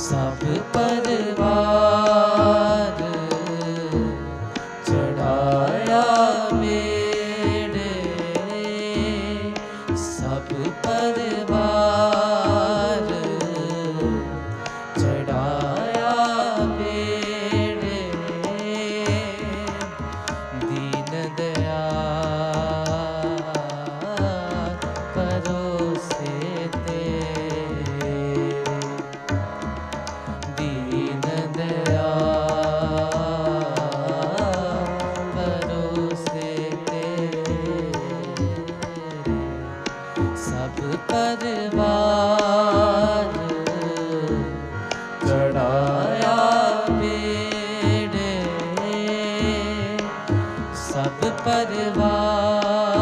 सब परिवार चढ़ाया मेरे। सब पर ਸਭ ਪਰਵਾਰ ਚੜਾਇਆ ਬੇੜੇ ਸਭ ਪਰਵਾਰ